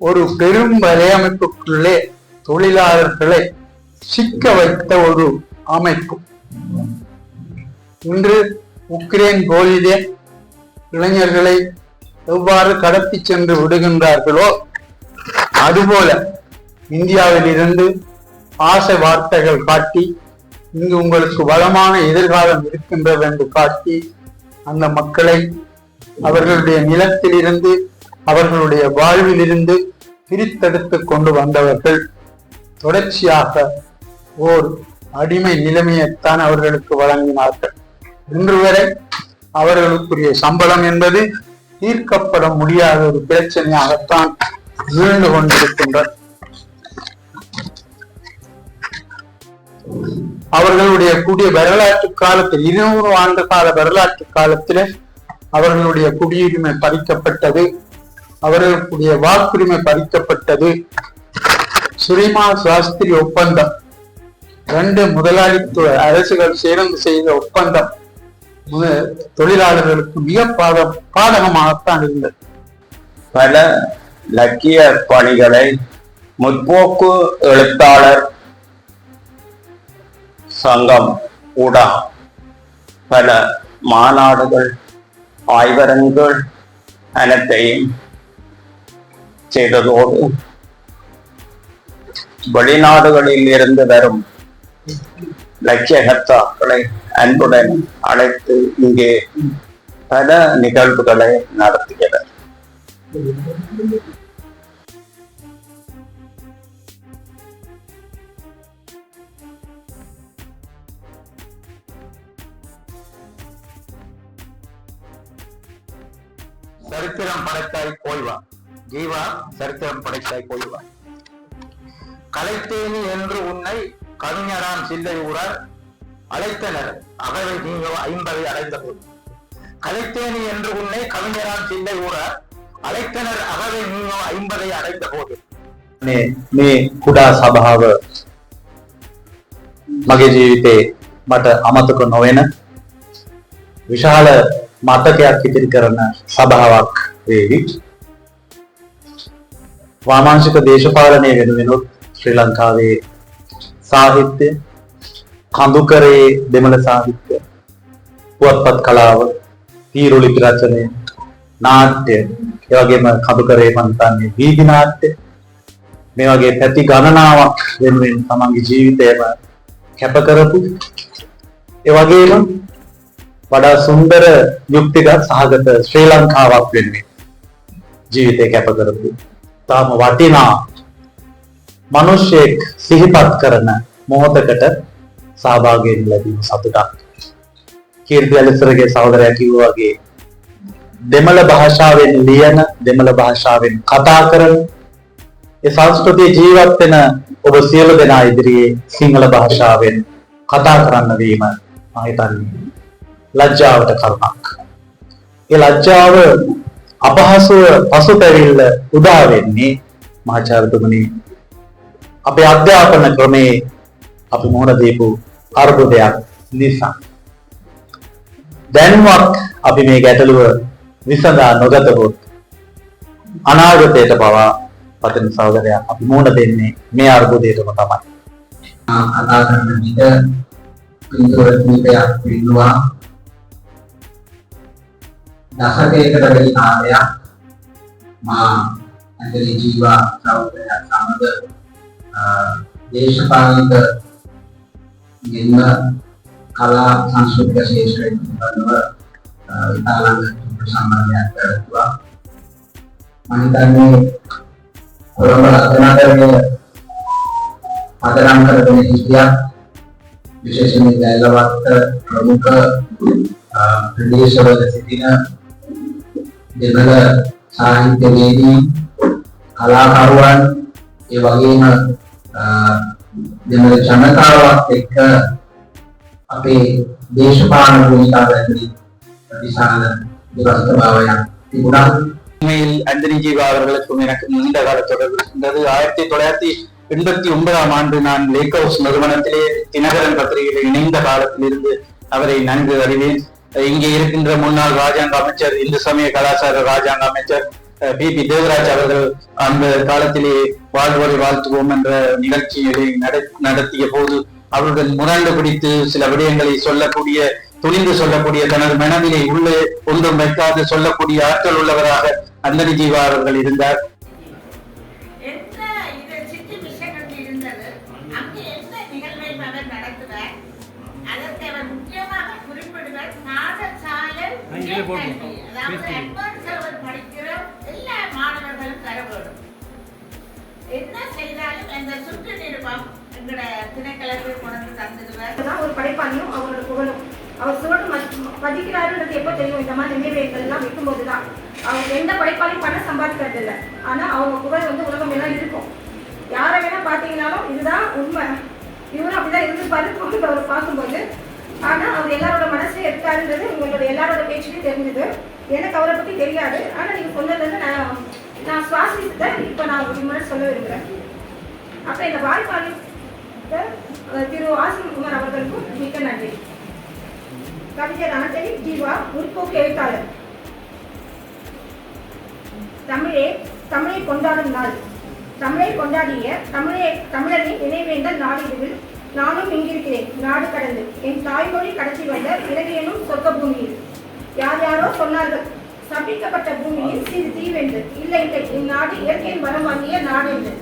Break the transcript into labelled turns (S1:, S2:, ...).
S1: ஒரு பெரும் வலையமைப்புக்குள்ளே தொழிலாளர்களை சிக்க வைத்த ஒரு அமைப்பு. இன்று உக்ரைன் போலிலே இளைஞர்களை எவ்வாறு கடத்தி சென்று விடுகின்றார்களோ அதுபோல இந்தியாவில் இருந்து ஆசை வார்த்தைகள் காட்டி இங்கு உங்களுக்கு வளமான எதிர்காலம் இருக்கின்றது என்று காட்டி அந்த மக்களை அவர்களுடைய நிலத்திலிருந்து அவர்களுடைய வாழ்விலிருந்து பிரித்தெடுத்து கொண்டு வந்தவர்கள் தொடர்ச்சியாக ஓர் அடிமை நிலைமையைத்தான் அவர்களுக்கு வழங்கினார்கள். இன்று வரை அவர்களுக்குரிய சம்பளம் என்பது தீர்க்கப்பட முடியாத ஒரு பிரச்சனையாகத்தான் வீழ்ந்து கொண்டிருக்கின்றனர் அவர்களுடைய கூடிய வரலாற்று காலத்தில் இருநூறு ஆண்டு கால வரலாற்று காலத்திலே அவர்களுடைய குடியுரிமை பறிக்கப்பட்டது. அவர்களுடைய வாக்குரிமை பறிக்கப்பட்டது. சுரிமா சாஸ்திரி ஒப்பந்தம். ரெண்டு முதலாளித்துவ அரசுகள் சேர்ந்து செய்த ஒப்பந்தம். தொழிலாளர்களுக்கு மிக பாத பாதகமாகத்தான் இருந்தது.
S2: பல இலக்கிய பணிகளை முற்போக்கு எழுத்தாளர் சங்கம் ஊடா பல மாநாடுகள் ஆய்வரங்குகள் அனைத்தையும் செய்ததோடு வெளிநாடுகளில் இருந்து வரும் லட்சியகர்த்தாக்களை அன்புடன் அழைத்து இங்கே பல நிகழ்வுகளை நடத்துகிறது.
S1: ஜீவா சரித்திரம் படைத்தாய் போய்வா கலைத்தேனி என்று உன்னை கவிஞராம் சில்லை ஊரார் அழைத்தனர் அகவை நீங்க ஐம்பதை அடைந்த போது கலைத்தேனி என்று உன்னை கவிஞராம் சில்லை ஊரார் அழைத்தனர் அகவை நீங்க ஐம்பதை அடைந்த போது
S3: මේ මේ කුඩා සභාව මගේ ජීවිතේ මට අමතක නොවෙන විශාල මතකයක් ඉතිරි කරන සභාවක් වේවි. වාමාංශික දේශපාලනය වෙනුවෙනුත් ශ්‍රී ලංකාවේ සාහිත්‍ය කඳුකරේ දෙමළ සාහිත්‍ය පුවත්පත් කලාව තීරු ලිපි රචනය නාට්‍ය ඒ වගේම කඳුකරේ මන්තන්නේ වීදි නාට්‍ය මේ වගේ පැති ගණනාවක් වෙනුවෙන් තමන්ගේ ජීවිතයම කැප කරපු ඒ වගේම වඩා සුන්දර යුක්තිගත් සහගත ශ්‍රී ලංකාවක් වෙනුවෙන් ජීවිතය කැප කරපු තාම වටිනා මිනිසෙක් සිහිපත් කරන මොහොතකට සහභාගී වෙන්න ලැබීම සතුටක් කීර්ති ඇලසරගේ සහෝදරයා කිව්වා වගේ දෙමළ භාෂාවෙන් ලියන දෙමළ භාෂාවෙන් කතා කරන ඒ සංස්කෘතිය ජීවත් වෙන ඔබ සියලු දෙනා ඉදිරියේ සිංහල භාෂාවෙන් කතා කරන්න වීම මම හිතන්නේ ලැජ්ජාවට කරුණක්. ඒ ලැජ්ජාව අපහසුව පසුතැවිල්ල උදා වෙන්නේ මහාචාර්යතුමනි අපේ අධ්‍යාපන ක්‍රමේ අපි මුහුණ දීපු අර්බුදයක් නිසා. දැන්වත් අපි මේ ගැටලුව විසඳා නොගතහොත් අනාගතයට පවා පතන සහෝදරයා අපි මුහුණ දෙන්නේ මේ අර්බුදයටම තමයි.
S4: කතා කරන විට පින්තූර කීපයක් පිළිනවා දශකයකට වැඩි කාලයක් මා ඇන්ටනි ජීවා සහෝදරයා සමග අ, දේශපාලනික මෙන්ම කලා සංස්කෘතික ශේෂ්ත්‍රයේ පිළිබඳව අ, ඉතාලංග සම්බන්ධයක් කරතුවා මම හිතන්නේ කොළඹ රත්නනගරයේ පදනම් කරගෙන හිටියා විශේෂයෙන් දැල්ලවත්ත ප්‍රමුඛ අ, ප්‍රදේශවල සිටින දෙමළ සාහිත්‍යවේදී කලාකරුවන් ඒ වගේම අ, දෙමළ ජනතාවත් එක්ක අපේ දේශපාලන භූමිකාවලදී විශාල දුරස්ථභාවයක් තිබුණා
S1: உண்மையில் அந்தனி ஜீவா அவர்களுக்கும் எனக்கு நீண்ட கால தொடர்பு இருக்கின்றது ஆயிரத்தி தொள்ளாயிரத்தி எண்பத்தி ஒன்பதாம் ஆண்டு நான் லேக் ஹவுஸ் நிறுவனத்திலே தினகரன் பத்திரிகையில் இணைந்த காலத்திலிருந்து அவரை நன்கு அறிவேன் இங்கே இருக்கின்ற முன்னாள் ராஜாங்க அமைச்சர் இந்து சமய கலாச்சார ராஜாங்க அமைச்சர்
S5: பி. பி. தேவராஜ் அவர்கள் அந்த காலத்திலே வாழ்வரை வாழ்த்துவோம் என்ற நிகழ்ச்சியை நட- நடத்திய போது அவர்கள் முரண்டு பிடித்து சில விடயங்களை சொல்லக்கூடிய துணிந்து சொல்லக்கூடிய தனது மனநிலை உள்ளே ஒன்றும் வைக்காது சொல்லக்கூடிய ஆற்றல் உள்ளவராக அந்தனி ஜீவா அவர்கள் இருந்தார்.
S6: அவர் படிக்கிற எல்லா மாணவர்களும் தர வேண்டும் என்ன செய்தாலும் அந்த சுற்று நிருபம் எங்களோட திணைக்களத்தில் கொண்டு தந்துடுவார்.
S7: ஒரு படைப்பாளியும் அவரோட புகழும். அவர் சுவடு பதிக்கிறாருன்றது எப்போ தெரியும்? இந்த மாதிரி நினைவுகள் எல்லாம் வைக்கும்போது தான் அவங்க எந்த படைப்பாளையும் பணம் சம்பாதிக்கிறது இல்லை ஆனால் அவங்க புகழ் வந்து உலகம் எல்லாம் இருக்கும். யாரை வேணா பார்த்தீங்கன்னாலும் இதுதான் உண்மை. இவரும் அப்படிதான் இருந்திருப்பாரு புகழ் அவர் பார்க்கும்போது ஆனால் அவர் எல்லாரோட மனசே இருக்காருன்றது உங்களோட எல்லாரோட பேச்சுலையும் தெரிஞ்சது. எனக்கு அவரை பற்றி தெரியாது. ஆனால் நீங்கள் சொன்னதுலேருந்து நான் நான் சுவாசித்ததை இப்போ நான் உங்களுக்கு முன்னாடி சொல்ல விரும்புகிறேன் அப்போ இந்த வாய்ப்பாளி திரு ஆசிம் குமார் அவர்களுக்கும் மிக்க நன்றி. கவிஞர் ஆண்டனி ஜீவா முற்போக்கு எழுத்தாளர். தமிழே தமிழை கொண்டாடும் நாள். தமிழை கொண்டாடிய தமிழே தமிழரின் நினைவேந்தல் நாளிதுவில் நானும் இங்கிருக்கிறேன் நாடு கடந்து. என் தாய்மொழி கடத்தி வந்த இலங்கையனும் சொர்க்க பூமியில் யார் யாரோ சொன்னார்கள் சபிக்கப்பட்ட பூமியில் சிறு தீவென்று. இல்லை இல்லை இந்நாடு இயற்கையின் வரம் வாங்கிய நாடு என்று